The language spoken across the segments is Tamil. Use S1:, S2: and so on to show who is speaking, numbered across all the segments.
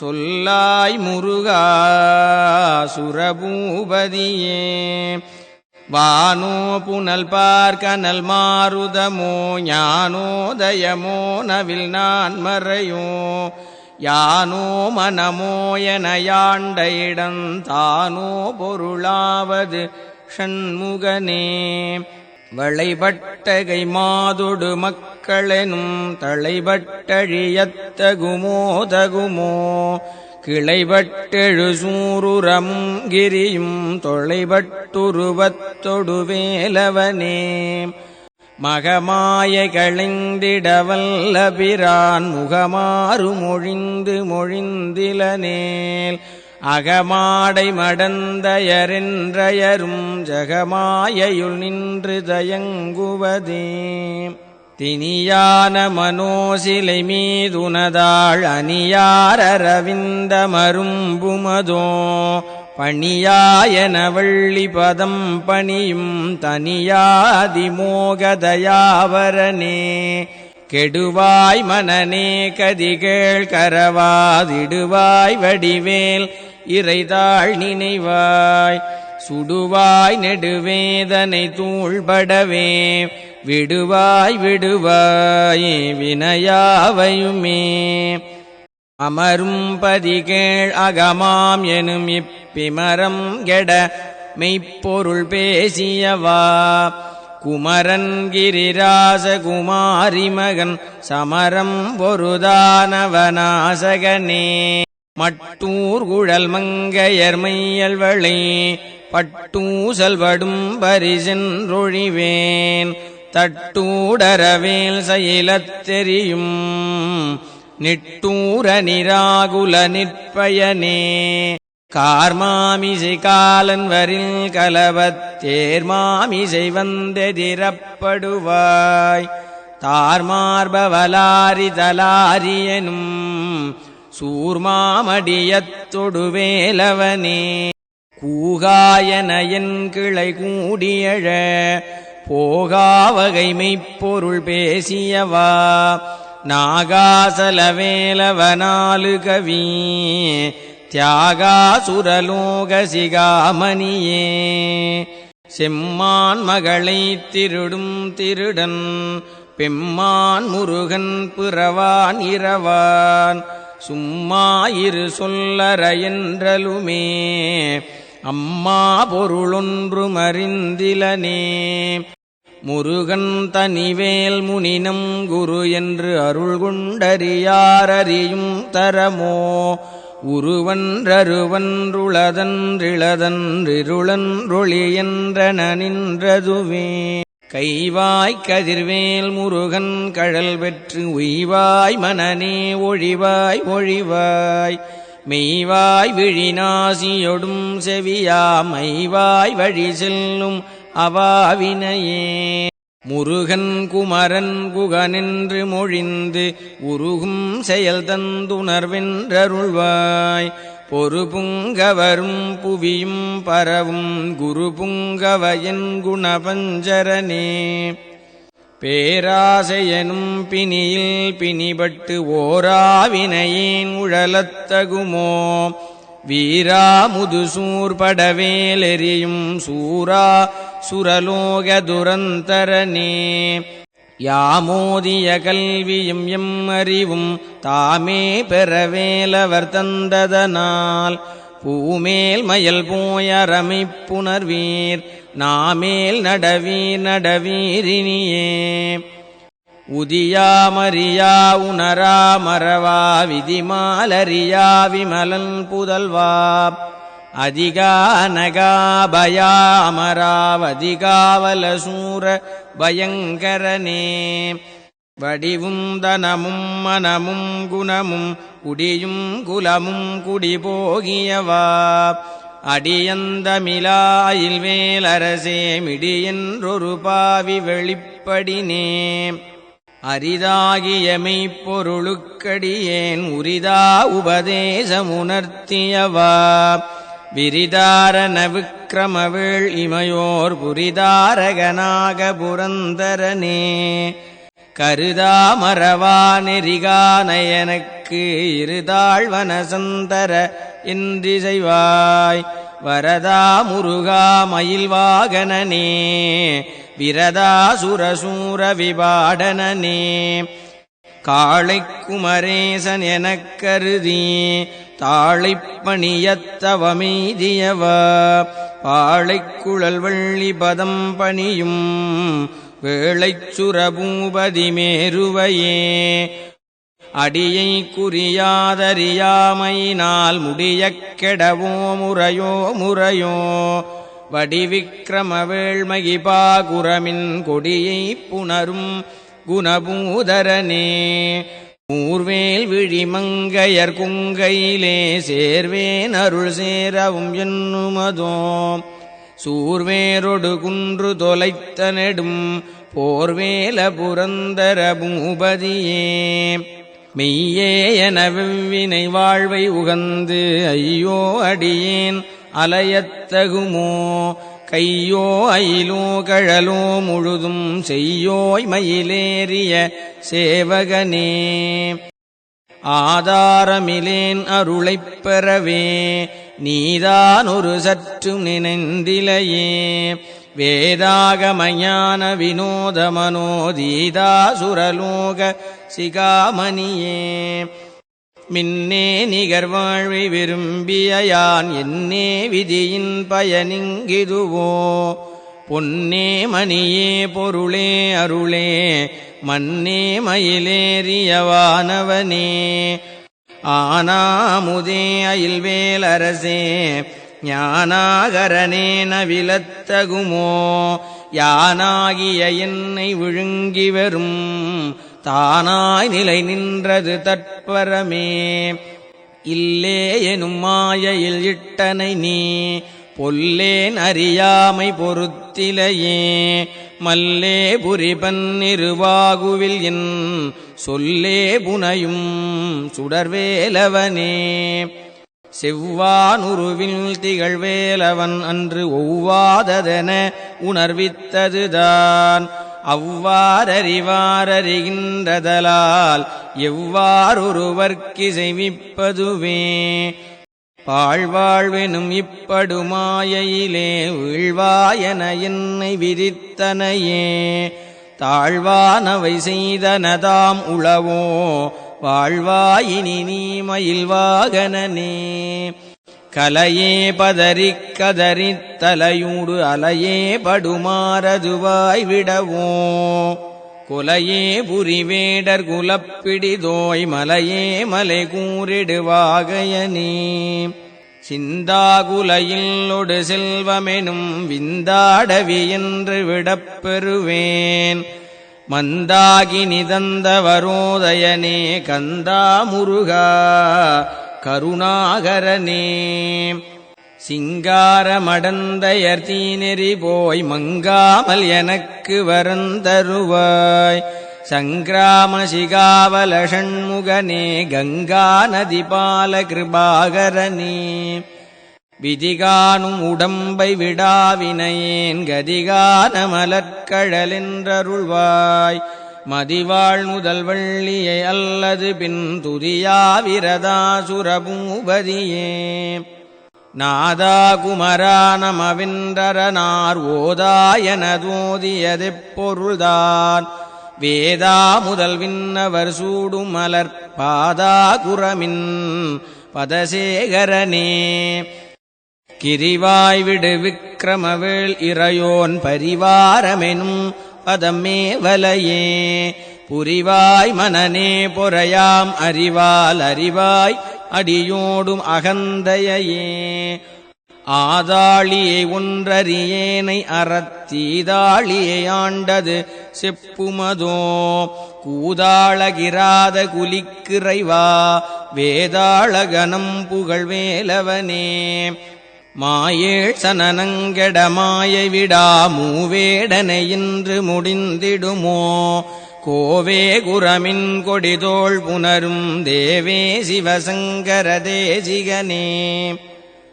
S1: சொல்லாய் முருகா சுரபூபதியே. வானோ புனல் பார்க்கனல் மாருதமோ ஞானோதயமோ நவில் நான் மறையோ. யானோ மனமோ என யாண்ட இடம் தானோ பொருளாவது ஷண்முகனே. வளைபட்டகை மாதுடு மக்களெனும் தளைபட்டழியத்தகுமோதகுமோ கிளைபட்டெழு சூருரம் கிரியும் தொலைபட்டுருவத்தொடு வேலவனே? மகமாய களைந்திடவல்ல பிரான் முகமாறு மொழிந்து மொழிந்திலனேல் அகமாடை மடந்தயரின்றயரும் ஜகமாயையுள் நின்று தயங்குவதே. தினியான மனோசிலை மீதுனதாள் அணியாரவிந்த மரும்புமதோ. பணியாயன வள்ளி பதம் பணியும் தனியாதிமோகதயாவரனே கெடுவாய் மனநே கதிகள் கரவாதிடுவாய் வடிவேல் இறைதாள் நினைவாய். சுடுவாய் நெடுவேதனை தூள்படவே. விடுவாய் விடுவாய் வினையாவையுமே. அமரும் பதிகேள் அகமாம் எனும் இப்பிமரம் கெட மெய்ப்பொருள் பேசியவா. குமரன் கிரிராச குமாரி மகன் சமரம் பொருதானவனாசகனே மட்டூர் குழல் மங்கையர் மையல்வளை பட்டூசல்வடும் பரிசென்றொழிவேன் தட்டூடரவேல் செயலத் தெரியும் நிட்டூர நிராகுல நிற்பயனே. கார்மாமிசை காலன் வரில் கலவத் தேர்மாமிசை வந்தெதிரப்படுவாய். தார்மார்பவலாரி தலாரியனும் சூர்மாமடியத்தொடுவேலவனே கூகாயனையன் கிளை கூடியழ போகாவகைமைப்பொருள் பேசியவா. நாகாசலவேலவனாலு கவி தியாகாசுரலோக சிகாமணியே. செம்மான் மகளை திருடும் திருடன் பெம்மான் முருகன் பிறவான் இரவான். சும்மாயிரு சொல்லற என்றலுமே. அம்மா பொருளொன்று மறிந்திலனே. முருகன் தனிவேல் முனினம் குரு என்று அருள் குண்டறியாரறியும் தரமோ. உருவன்றருவன்றுளதன்றிளதன்றிருளன்றொளி என்றன நின்றதுவே. கைவாய் கதிர்வேல் முருகன் கழல் வெற்று உய்வாய் மனநே ஒழிவாய் ஒழிவாய். மெய்வாய் விழிநாசியொடும் செவியா மைவாய் வழி செல்லும் அவாவினையே. முருகன் குமரன் குகனின்று மொழிந்து உருகும் செயல் தந்துணர்வென்றருள்வாய். பொறு புங்கவரும் புவியும் பரவும் குரு புங்கவயன் குணபஞ்சரனே. பேராசையனும் பிணியில் பிணிபட்டு ஓராவினையின் உழலத்தகுமோ. வீரா முதுசூர்படவேலெறியும் சூரா சுரலோக துரந்தரனே. யாமோதிய கல்வியும் எம் அறிவும் தாமே பெறவேலவர் தந்ததனால். பூமேல் மயல் போயரமை புணர்வீர் நாமேல் நடவீர் நடவீரினியே உதியாமறியா உணரா மறவா விதிமாலறியா விமலன் புதல்வா. அதிகா நகாபயா பயங்கரனே. வடிவும் தனமும் மனமும் குணமும் குடியும் குலமும் குடிபோகியவா அடியந்தமிழாயில் வேலரசே மிடியென்றொரு பாவி வெளிப்படினே. அரிதாகிய மெய்ப்பொருளுக்கடியேன் உரிதா உபதேசமுணர்த்தியவா. விரிதாரண விக்கிரமவேள் இமையோர் புரிதாரகனாக புரந்தரனே. கருதாமரவா நெறிகானயனக்கு இருதாழ்வன சந்தர என்றிசைவாய் வரதா முருகா மயில்வாகனனே. விரதா சுரசூர விபாடனே காளை குமரேசன் எனக் கருதி தாழைப்பணியத்தவமெய்தியவ பாழைக்குழல் வள்ளி பதம் பணியும் வேளைச் மேருவையே அடியை குறியாதறியாமையினால் முடியக் கெடவோ முறையோ முறையோ வடிவிக்கிரம வேள்மகிபா கொடியை புணரும் குணபூதரனே. ஊர்வேல் விழிமங்கையர் குங்கையிலே சேர்வேன் அருள் சேரவும் என்னுமதோ. சூர்வேரொடு குன்று தொலைத்த நெடும் போர்வேல புரந்தர பூபதியே. மெய்யே என வெவ்வினை வாழ்வை உகந்து ஐயோ அடியேன் அலையத்தகுமோ. கையோ அயிலோ கழலோ முழுதும் செய்யோய் மயிலேறிய சேவகனே. ஆதாரமிலேன் அருளைப் பெறவே நீதான் ஒரு சற்றும் நினைந்திலையே. வேதாகமயான வினோதமனோதீதா சுரலோக சிகாமணியே. மின்னே நிகர் வாழ்வை விரும்பிய யான் என்னே விதியின் பயனிங்கிதுவோ? பொன்னே மணியே பொருளே அருளே மன்னே மயிலேறியவானவனே ஆனாமுதே அயில்வேலரசே ஞானாகரனே நவிலத்தகுமோ? யானாகிய என்னை விழுங்கி வரும் தானாய் நிலை நின்றது தற்பரமே. இல்லே எனும் மாயையில் இட்டனை நீ பொல்லேன் அறியாமை பொறுத்திலையே மல்லே புரிபன்னிருவாகுவில் என் சொல்லே புனையும் சுடர்வேலவனே. செவ்வானுருவில் திகழ்வேலவன் அன்று ஒவ்வாததென உணர்வித்ததுதான். அவ்வாறறிவாரறிகின்றதலால் எவ்வாறொருவர்க்கு செய்விப்பதுவே பாழ்வாழ்வெனும் இப்படுமாயையிலே வீழ்வாயன என்னை விதித்தனையே தாழ்வானவை செய்தனதாம் உளவோ? வாழ்வாயினி நீ மயில்வாகனனே. கலையே பதறி கதறி தலையூடு அலையே படுமாறதுவாய் விடவோ? குலையே புரிவேடர் குலப்பிடிதோய் மலையே மலை கூறிடுவாகையனே. சிந்தாகுலையில் ஒடு செல்வமெனும் விந்தாடவி என்று விடப்பெறுவேன் மந்தாகி நிதந்த வரோதயனே கந்தா முருகா கருணாகரனே. சிங்காரமடந்தயர் தீநெறி போய் மங்காமல் எனக்கு வரந்தருவாய். சங்கிராம சிகாவல ஷண்முகனே கங்கா நதி பால கிருபாகரனே விதிகானும் உடம்பை விடாவினையேன் கதிகான மலர்கழலென்றருள்வாய் மதிவாழ் முதல் வள்ளியை அல்லது பின் துதியா துதியாவிரதாசுரபூபதியே நாதா குமரா நமவின்றரனார் ஓதாயனதோதியதெப் பொருள்தான். வேதா முதல் விண்ணவர் சூடும் மலர் பாதா குரமின் பதசேகரனே. கிரிவாய் விடு விக்கிரமவேள் இறையோன் பரிவாரமெனும் பதமே வலையே. புரிவாய் மனநே பொறையாம் அறிவால் அறிவாய் அடியோடும் அகந்தையே ஆதாளியை ஒன்றறியேனை அறத்தீதாளியை ஆண்டது செப்புமதோ. கூதாளகிராத குலிக்கிறைவா வேதாளகனம் புகழ்வேலவனே. மாயேழ் சனனங்கெட மாயை விடா மூவேடனை இன்று முடிந்திடுமோ? கோவே குரமின் கொடிதோள் புனரும் தேவே சிவசங்கர தேசிகனே.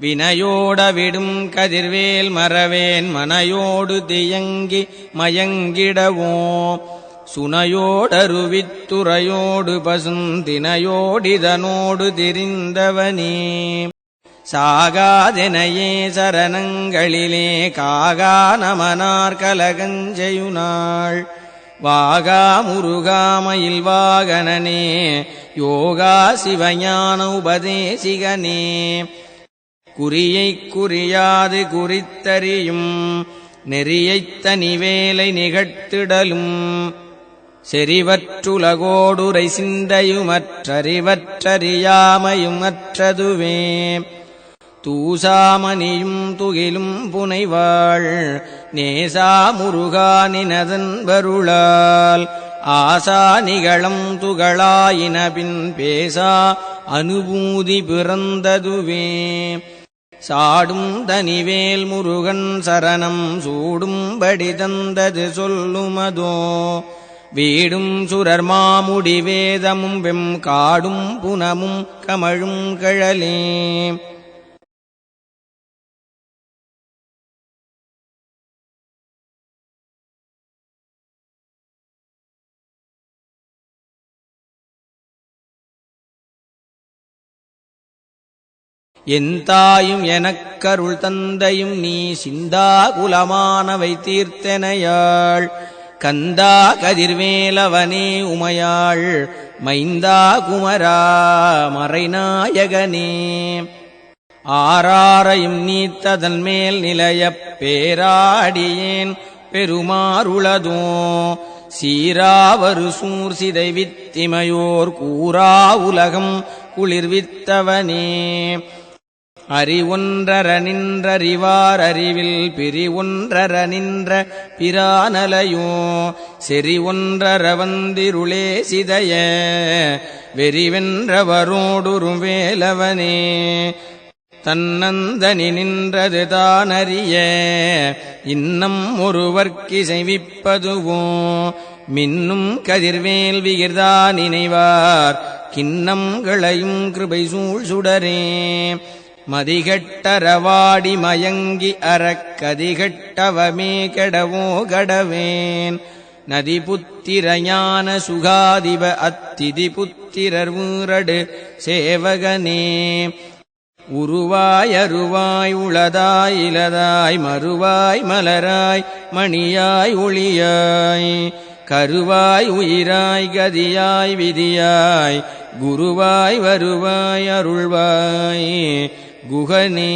S1: வினையோடவிடும் கதிர்வேல் மறவேன் மனையோடு தியங்கி மயங்கிடவோ? சுனையோடருவித்துறையோடு பசுந்தினையோடிதனோடு திரிந்தவனே. சாகாதெனையே சரணங்களிலே காகா நமனார் கலகஞ்செயுனாள். வாகா முருகாமயில் வாகனனே யோகா சிவஞான உபதேசிகனே. குறியைக் குறியாது குறித்தறியும் நெறியைத் தனிவேலை நிகழ்த்திடலும். செறிவற்றுலகோடுரை சிந்தையுமற்றறிவற்றறியாமையுமற்றதுவே. தூசாமணியும் துகிலும் புனைவாள். நேசா முருகானினதன் வருளால். ஆசா நிகழம் துகளாயினபின் பேசா அனுபூதி பிறந்ததுவே. சாடும் தனிவேல் முருகன் சரணம் சூடும்படி தந்தது சொல்லுமதோ. வீடும் சுரர் மாமுடி வேதமும் வெம் காடும் புனமும் கமழும் கழலே. என் தாயும் எனக்கருள் தந்தையும் நீ சிந்தா குலமானவை தீர்த்தனையாள். கந்தா கதிர்வேலவனே உமையாள். மைந்தா குமரா மறைநாயகனே. ஆறாரையும் நீத்ததன் மேல் நிலையப் பேராடியேன். பெருமாறுளதோ சீராவரு சூர் சிதைவித்திமையோர் கூறா உலகம் குளிர்வித்தவனே. அறிவொன்ற நின்றறிவார் அறிவில் பிரிவொன்றர நின்ற பிரானலையோ செறி ஒன்றர வந்திருளே சிதைய வெறிவென்றவரோடுறும் வேலவனே தன்னந்தனி நின்றது தானறிய இன்னம் ஒருவர்க்கிசைவிப்பதுவோ மின்னும் கதிர்வேல்விகிறதா நினைவார் கிண்ணங்களையும் கிருபை சூழ் சுடரே மதிகட்டரவாடி மயங்கி அறக்கதிகட்டவமே கெடவோ கடவேன். நதி புத்திரஞான சுகாதிப அத்திதி புத்திரர் ஊரடு சேவகனே. உருவாய் அருவாய் உளதாய் இலதாய் மறுவாய் மலராய் மணியாய் ஒளியாய். கருவாய் உயிராய் கதியாய் விதியாய். குருவாய் வருவாய் அருள்வாய். குகனே.